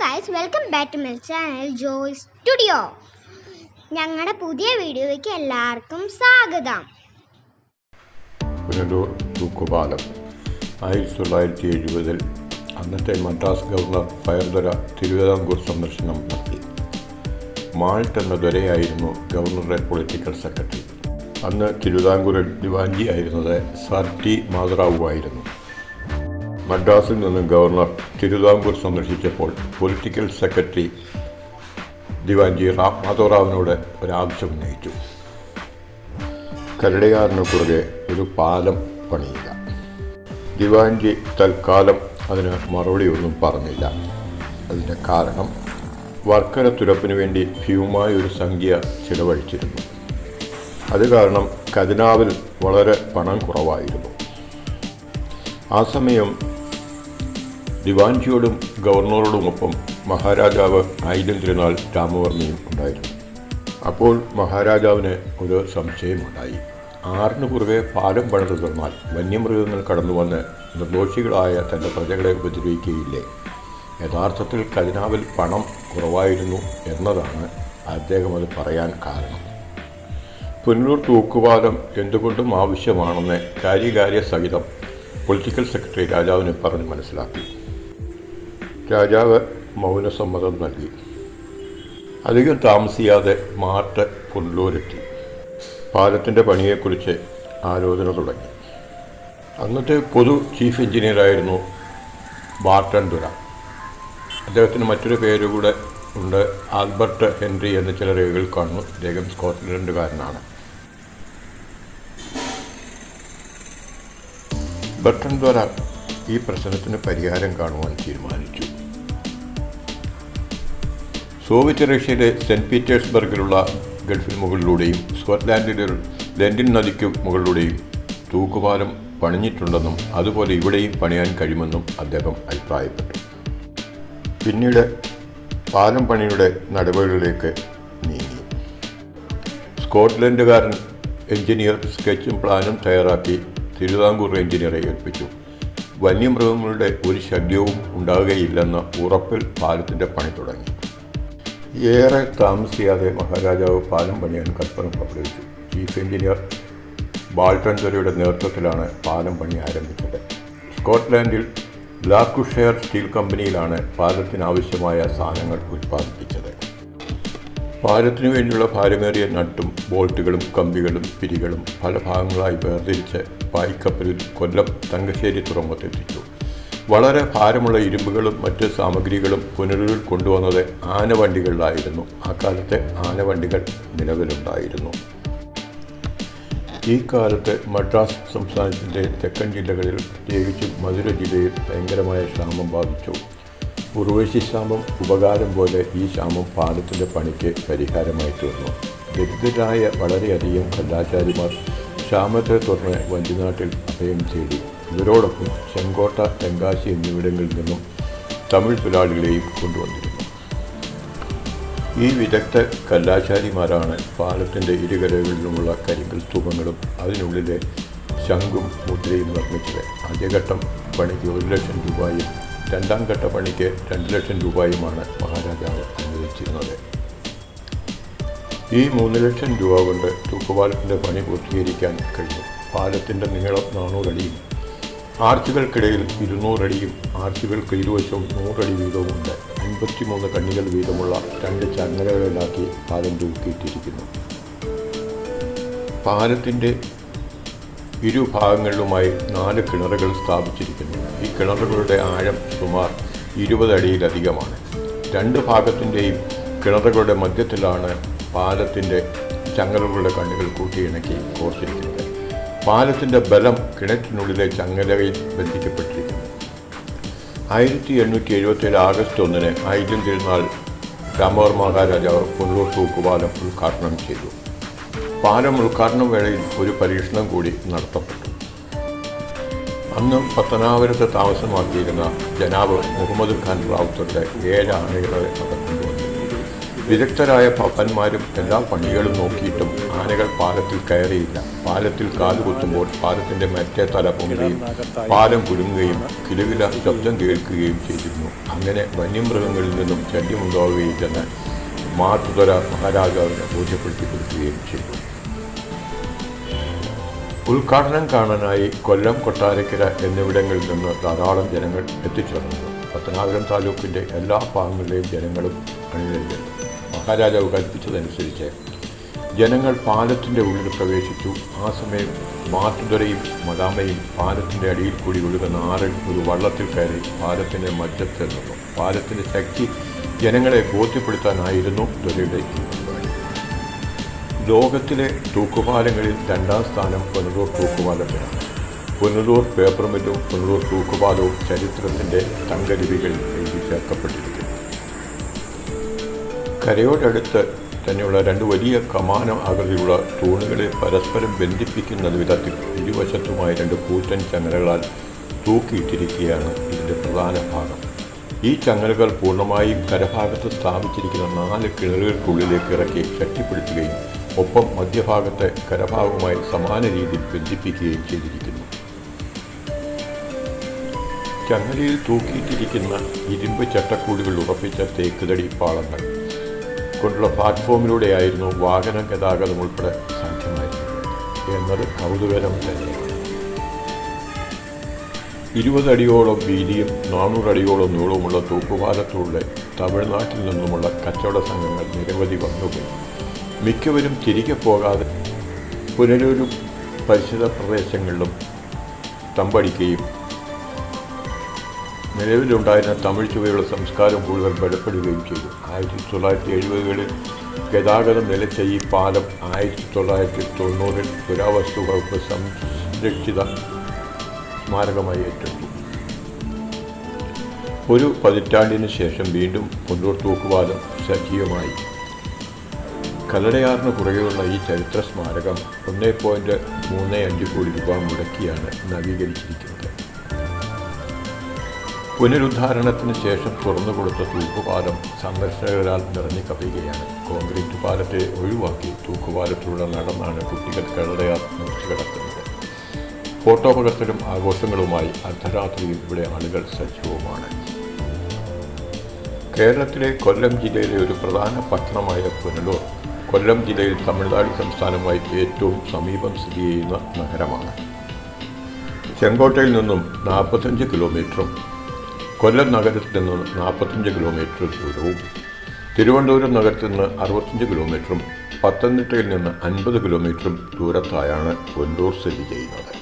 Guys welcome back to my channel Joy studio ഞങ്ങളുടെ പുതിയ വീഡിയോയ്ക്ക് എല്ലാവർക്കും സ്വാഗതം. പുനലൂർ തൂക്കുപാലം. ആയിരത്തി തൊള്ളായിരത്തി എഴുപതിൽ അന്നത്തെ മദ്രാസ് ഗവർണർ ഫയർദൊര തിരുവിതാംകൂർ സന്ദർശനം നടത്തി. മാൾട്ട് എന്ന ദൊരയായിരുന്നു ഗവർണറുടെ പൊളിറ്റിക്കൽ സെക്രട്ടറി അന്ന് തിരുവിതാംകൂറിൽ ദിവാൻജി ആയിരുന്നത് സർ ടി മാതറാവു ആയിരുന്നു മദ്രാസിൽ നിന്നും ഗവർണർ തിരുവിതാംകൂർ സന്ദർശിച്ചപ്പോൾ പൊളിറ്റിക്കൽ സെക്രട്ടറി ദിവാൻജി റാ മാധവറാവിനോട് ഒരാവശ്യം ഉന്നയിച്ചു. കരടയാറിന് കുറുകെ ഒരു പാലം പണിയുക. ദിവാൻജി തൽക്കാലം അതിന് മറുപടിയൊന്നും പറഞ്ഞില്ല. അതിന്റെ കാരണം വർക്കര തുരപ്പിനു വേണ്ടി ഭീമമായ ഒരു സംഖ്യ ചിലവഴിച്ചിരുന്നു. അത് കാരണം ഖജനാവിൽ വളരെ പണം കുറവായിരുന്നു. ആ സമയം ദിവാൻജിയോടും ഗവർണറോടുമൊപ്പം മഹാരാജാവ് ആയിരം തിരുനാൾ രാമവർമ്മയും ഉണ്ടായിരുന്നു. അപ്പോൾ മഹാരാജാവിന് ഒരു സംശയമുണ്ടായി. ആറിന് കുറുകെ പാലം പണിത് തീർന്നാൽ വന്യമൃഗങ്ങൾ കടന്നു വന്ന് നിർദോഷികളായ തന്റെ പ്രജകളെ ഉപദ്രവിക്കുകയില്ലേ യഥാർത്ഥത്തിൽ ഖജനാവിൽ പണം കുറവായിരുന്നു എന്നതാണ് അദ്ദേഹം അത് പറയാൻ കാരണം. പുനലൂർ തൂക്കുപാലം എന്തുകൊണ്ടും ആവശ്യമാണെന്ന് കാര്യകാര്യ സഹിതം പൊളിറ്റിക്കൽ സെക്രട്ടറി രാജാവിന് പറഞ്ഞ് മനസ്സിലാക്കി. രാജാവ് മൗനസമ്മതം നൽകി. അധികം താമസിയാതെ മാർട്ട് പുല്ലൂരെത്തി പാലത്തിന്റെ പണിയെക്കുറിച്ച് ആലോചന തുടങ്ങി. അന്നത്തെ പൊതു ചീഫ് എഞ്ചിനീയറായിരുന്നു ബാർട്ടൻ ദുര. അദ്ദേഹത്തിന് മറ്റൊരു പേരുകൂടെ ഉണ്ട് ആൽബർട്ട് ഹെൻറി എന്ന ചില രേഖകൾ കാണുന്നു. അദ്ദേഹം സ്കോട്ട്ലൻഡുകാരനാണ്. ബർട്ടൻ ദ്വാര ഈ പ്രശ്നത്തിന് പരിഹാരം കാണുവാൻ തീരുമാനിച്ചു. സോവിയറ്റ് റഷ്യയിലെ സെന്റ് പീറ്റേഴ്സ്ബർഗിലുള്ള ഗൾഫിന് മുകളിലൂടെയും സ്കോട്ട്ലാൻഡിലെ ലെൻഡിൻ നദിക്ക് മുകളിലൂടെയും തൂക്കുപാലം പണിഞ്ഞിട്ടുണ്ടെന്നും അതുപോലെ ഇവിടെയും പണിയാൻ കഴിയുമെന്നും അദ്ദേഹം അഭിപ്രായപ്പെട്ടു. പിന്നീട് പാലം പണിയുടെ നടപടികളിലേക്ക് നീങ്ങി. സ്കോട്ട്ലൻഡുകാരൻ എഞ്ചിനീയർ സ്കെച്ചും പ്ലാനും തയ്യാറാക്കി തിരുവിതാംകൂർ എഞ്ചിനീയറെ ഏൽപ്പിച്ചു. വന്യമൃഗങ്ങളുടെ ഒരു ശല്യവും ഉണ്ടാകുകയില്ലെന്ന ഉറപ്പിൽ പാലത്തിന്റെ പണി തുടങ്ങി. ഏറെ താമസിയാതെ മഹാരാജാവ് പാലം പണിയാൻ കൽപ്പന പുറപ്പെടുവിച്ചു ചീഫ് എഞ്ചിനീയർ ബാൾട്ടൺ ദൊരയുടെ നേതൃത്വത്തിലാണ് പാലം പണി ആരംഭിച്ചത്. സ്കോട്ട്ലാൻഡിൽ ലാക്കുഷെയർ സ്റ്റീൽ കമ്പനിയിലാണ് പാലത്തിനാവശ്യമായ സാധനങ്ങൾ ഉൽപ്പാദിപ്പിച്ചത്. പാലത്തിനു വേണ്ടിയുള്ള ഭാരമേറിയ നട്ടും ബോൾട്ടുകളും കമ്പികളും പിരികളും പല ഭാഗങ്ങളായി വേർതിരിച്ച് പായ്ക്കപ്പലിൽ കൊല്ലം തങ്കശ്ശേരി തുറമുഖത്തെത്തിച്ചു. വളരെ ഭാരമുള്ള ഇരുമ്പുകളും മറ്റ് സാമഗ്രികളും പുനലൂരിൽ കൊണ്ടുവന്നത് ആനവണ്ടികളിലായിരുന്നു. അക്കാലത്തെ ആനവണ്ടികൾ നിലവിലുണ്ടായിരുന്നു. ഈ കാലത്ത് മദ്രാസ് സംസ്ഥാനത്തിന്റെ തെക്കൻ ജില്ലകളിൽ പ്രത്യേകിച്ചും മധുര ജില്ലയിൽ ഭയങ്കരമായ ക്ഷാമം ബാധിച്ചു. ഉർവശി ക്ഷാമം ഉപകാരം പോലെ ഈ ക്ഷാമം പാലത്തിന്റെ പണിക്ക് പരിഹാരമായി തീർന്നു. ദരിദ്രരായ വളരെയധികം കലാചാരിമാർ ക്ഷാമത്തെ തുടർന്ന് വഞ്ചിനാട്ടിൽ അഭയം തേടി. ഇവരോടൊപ്പം ചെങ്കോട്ട തെങ്കാശി എന്നിവിടങ്ങളിൽ നിന്നും തമിഴ് തൊഴിലാളികളെയും കൊണ്ടുവന്നിരുന്നു. ഈ വിദഗ്ധ കല്ലാശാരിമാരാണ് പാലത്തിന്റെ ഇരുകരകളിലുമുള്ള കരിങ്കൽ സ്തൂപങ്ങളും അതിനുള്ളിലെ ശംഖും മുദ്രയും നിർമ്മിച്ചത്. ആദ്യഘട്ടം പണിക്ക് ഒരു ലക്ഷം രൂപയും രണ്ടാം ഘട്ട പണിക്ക് രണ്ട് ലക്ഷം രൂപയുമാണ് മഹാരാജാവ് അനുവദിച്ചിരുന്നത്. ഈ മൂന്ന് ലക്ഷം രൂപ കൊണ്ട് തൂക്കുപാലത്തിന്റെ പണി പൂർത്തീകരിക്കാൻ കഴിഞ്ഞു. പാലത്തിന്റെ നീളം നാനൂറടിയും ആർച്ചുകൾക്കിടയിൽ ഇരുന്നൂറടിയും ആർച്ചുകൾക്ക് ഇരുവശവും നൂറടി വീതവുമുണ്ട്. അൻപത്തിമൂന്ന് കണ്ണികൾ വീതമുള്ള രണ്ട് ചങ്ങലകളിലാക്കി പാലം തൂക്കിയിട്ടിരിക്കുന്നു. പാലത്തിന്റെ ഇരുഭാഗങ്ങളിലുമായി നാല് കിണറുകൾ സ്ഥാപിച്ചിരിക്കുന്നു. ഈ കിണറുകളുടെ ആഴം സുമാർ ഇരുപത് അടിയിലധികമാണ്. രണ്ട് ഭാഗത്തിന്റെയും കിണറുകളുടെ മധ്യത്തിലാണ് പാലത്തിന്റെ ചങ്ങലകളുടെ കണ്ണുകൾ കൂട്ടിയിണക്കി കോർത്തിരിക്കുന്നത്. പാലത്തിന്റെ ബലം കിണറ്റിനുള്ളിലെ ചങ്ങലയിൽ ബന്ധിക്കപ്പെട്ടിരിക്കുന്നു ആയിരത്തി എണ്ണൂറ്റി എഴുപത്തേഴ് ആഗസ്റ്റ് ഒന്നിന് ആയിരം തിരുനാൾ രാമവർമ്മ മഹാരാജാവ് പുല്ലൂർ തൂക്കുപാലം ഉദ്ഘാടനം ചെയ്തു. പാലം ഉദ്ഘാടന വേളയിൽ ഒരു പരീക്ഷണം കൂടി നടത്തപ്പെട്ടു. അന്ന് പത്തനാപുരത്ത് താമസമാക്കിയിരുന്ന ജനാബ് മുഹമ്മദ് ഖാൻ റാവുത്തറുടെ ഏഴ് ആനകളെ അകത്തുകൊണ്ട് വിദഗ്ധരായ പപ്പന്മാരും എല്ലാ പണികളും നോക്കിയിട്ടും ആനകൾ പാലത്തിൽ കയറിയില്ല. പാലത്തിൽ കാലുകുത്തുമ്പോൾ പാലത്തിന്റെ മറ്റേ തല പൊങ്ങുകയും പാലം കുലുങ്ങുകയും കിലുകില ശബ്ദം കേൾക്കുകയും ചെയ്തിരുന്നു. അങ്ങനെ വന്യമൃഗങ്ങളിൽ നിന്നും ശല്യമുണ്ടാവുകയില്ലെന്ന് മാത്തുതര മഹാരാജാവിനെ ബോധ്യപ്പെടുത്തി കൊടുക്കുകയും ചെയ്തു. ഉദ്ഘാടനം കാണാനായി കൊല്ലം കൊട്ടാരക്കര എന്നിവിടങ്ങളിൽ നിന്ന് ധാരാളം ജനങ്ങൾ എത്തിച്ചേർന്നു. പത്തനാപുരം താലൂക്കിന്റെ എല്ലാ ഭാഗങ്ങളിലെയും ജനങ്ങളും അണിനിരന്നു. മഹാരാജാവ് കൽപ്പിച്ചതനുസരിച്ച് ജനങ്ങൾ പാലത്തിന്റെ ഉള്ളിൽ പ്രവേശിച്ചു. ആ സമയം മാറ്റുതുരയും മദാമയും പാലത്തിന്റെ അടിയിൽ കൂടി ഒഴുകുന്ന ആറിൽ ഒരു വള്ളത്തിൽ കയറി പാലത്തിന്റെ മധ്യത്തിൽ നിന്നു. പാലത്തിന്റെ ശക്തി ജനങ്ങളെ ബോധ്യപ്പെടുത്താനായിരുന്നു ദുരയുടെ ലോകത്തിലെ തൂക്കുപാലങ്ങളിൽ രണ്ടാം സ്ഥാനം പുനലൂർ തൂക്കുപാലത്തിനാണ് പുനലൂർ പേപ്പർ മില്ലും പുനലൂർ തൂക്കുപാലവും ചരിത്രത്തിന്റെ തങ്കലിപികളിൽ എഴുതി ചേർക്കപ്പെട്ടിരിക്കുന്നു. കരയോടടുത്ത് തന്നെയുള്ള രണ്ട് വലിയ കമാന ആകൃതിയുള്ള തൂണുകളെ പരസ്പരം ബന്ധിപ്പിക്കുന്ന വിധത്തിൽ ഇരുവശത്തുമായി രണ്ട് കൂറ്റൻ ചങ്ങലകളാൽ തൂക്കിയിട്ടിരിക്കുകയാണ് ഇതിന്റെ പ്രധാന ഭാഗം. ഈ ചങ്ങലകൾ പൂർണമായും കരഭാഗത്ത് സ്ഥാപിച്ചിരിക്കുന്ന നാല് കിണറുകൾക്കുള്ളിലേക്ക് ഇറക്കി ശക്തിപ്പെടുത്തുകയും ഒപ്പം മധ്യഭാഗത്തെ കരഭാഗവുമായി സമാന രീതിയിൽ ബന്ധിപ്പിക്കുകയും ചെയ്തിരിക്കുന്നു. ചങ്ങലയിൽ തൂക്കിയിട്ടിരിക്കുന്ന ഇരുമ്പ് ചട്ടക്കൂടുകൾ ഉറപ്പിച്ച തേക്കുതടി പാളങ്ങൾ. കൊണ്ടുള്ള പ്ലാറ്റ്ഫോമിലൂടെയായിരുന്നു വാഹന ഗതാഗതം ഉൾപ്പെടെ സാധ്യമായിരുന്നത്. എന്നത് കൗതുകരം തന്നെയാണ്. ഇരുപതടിയോളം വീതിയും നാനൂറടിയോളം നീളവുമുള്ള തൂക്കുപാലത്തൂടെ തമിഴ്നാട്ടിൽ നിന്നുമുള്ള കച്ചവട സംഘങ്ങൾ നിരവധി വന്നുപോയി. മിക്കവരും തിരികെ പോകാതെ പുനരൂരും പരിസര പ്രദേശങ്ങളിലും തമ്പടിക്കുകയും നിലവിലുണ്ടായിരുന്ന തമിഴ് ചുവയുള്ള സംസ്കാരം കൂടുതൽ ബലപ്പെടുകയും ചെയ്തു. ആയിരത്തി തൊള്ളായിരത്തി എഴുപതുകളിൽ ഗതാഗതം നിലച്ച ഈ പാലം ആയിരത്തി തൊള്ളായിരത്തി തൊണ്ണൂറിൽ പുരാവസ്തു വകുപ്പ് സംരക്ഷിത സ്മാരകമായി ഏറ്റെടുത്തു. ഒരു പതിറ്റാണ്ടിന് ശേഷം വീണ്ടും കൊണ്ടൂർ തൂക്കുപാലം സജീവമായി. കല്ലടയാറിന് പുറകെയുള്ള ഈ ചരിത്ര സ്മാരകം ഒന്നേ പോയിന്റ് മൂന്ന് അഞ്ച് കോടി രൂപ മുടക്കിയാണ് നവീകരിച്ചിരിക്കുന്നത്. പുനരുദ്ധാരണത്തിന് ശേഷം തുറന്നു കൊടുത്ത തൂക്കുപാലം സന്ദർശകരാൽ നിറഞ്ഞു കവിയുകയാണ്. കോൺക്രീറ്റ് പാലത്തെ ഒഴിവാക്കി തൂക്കുപാലത്തിലൂടെ നടന്നാണ് കുട്ടികൾ കല്ലടയാർ മുറിച്ചു കിടക്കുന്നത് ഫോട്ടോ പകർത്തലും ആഘോഷങ്ങളുമായി അർദ്ധരാത്രിയിൽ ഇവിടെ ആളുകൾ സജീവമാണ്. കേരളത്തിലെ കൊല്ലം ജില്ലയിലെ ഒരു പ്രധാന പട്ടണമായ പുനലൂർ കൊല്ലം ജില്ലയിൽ തമിഴ്നാട് സംസ്ഥാനമായി ഏറ്റവും സമീപം സ്ഥിതി ചെയ്യുന്ന നഗരമാണ്. ചെങ്കോട്ടയിൽ നിന്നും നാൽപ്പത്തഞ്ച് കിലോമീറ്ററും കൊല്ലം നഗരത്തിൽ നിന്ന് നാൽപ്പത്തഞ്ച് കിലോമീറ്റർ ദൂരവും തിരുവനന്തപുരം നഗരത്തിൽ നിന്ന് അറുപത്തഞ്ച് കിലോമീറ്ററും പത്തനംതിട്ടയിൽ നിന്ന് അൻപത് കിലോമീറ്ററും ദൂരത്തായാണ് കൊല്ലൂർ സ്ഥിതി ചെയ്യുന്നത്.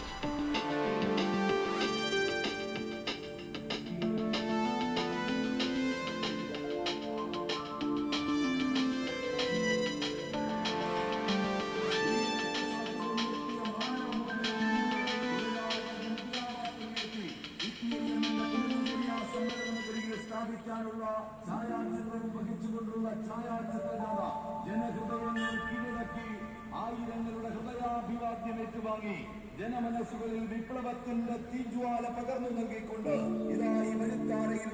കൊണ്ടുള്ള ഛായാചിത്രജാഥ ജനഹൃദയങ്ങൾ കീഴടക്കി ആയിരങ്ങളുടെ ഹൃദയാഭിവാദ്യം ഏറ്റുവാങ്ങി ജനമനസ്സുകളിൽ വിപ്ലവത്തിന്റെ തീജ്വാല പകർന്നു നൽകിക്കൊണ്ട് ഇതായി വരുത്താറയിൽ